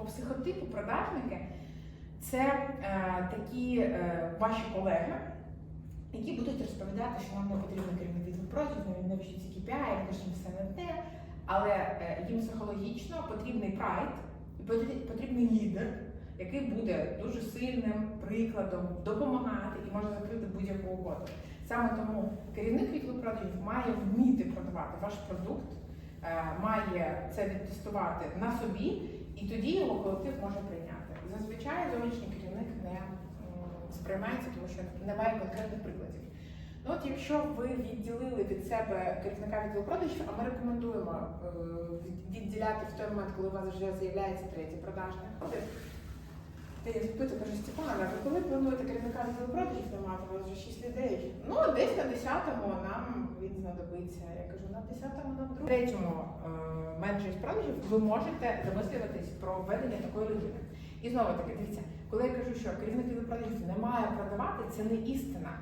по психотипу продажники це е, такі е, ваші колеги, які будуть розповідати, що нам не потрібен керівник продажів, нам навіщо ці KPI, ми ж все не те. Але е, їм психологічно потрібний прайд, потрібний лідер, який буде дуже сильним прикладом, допомагати і може закрити будь-яку угоду. Саме тому керівник відділу продажів має вміти продавати ваш продукт, е, має це відтестувати на собі, і тоді його колектив може прийняти. Зазвичай зовнішній керівник не сприймається, тому що немає конкретних прикладів. Ну от Якщо ви відділили від себе керівника відділу продажів, а ми рекомендуємо е, відділяти в той момент, коли у вас вже з'являється третій продажний ходить. Питаю, кажу, Степана, коли плануєте керівника відділу продажів тримати, у вас вже шість людей. Ну, десь на 10-му нам він знадобиться. Я кажу, на 10-му, на 2-му менеджерів продажів, ви можете замислюватись про введення такої людини. І знову таки, дивіться, коли я кажу, що керівник продажів не має продавати, це не істина.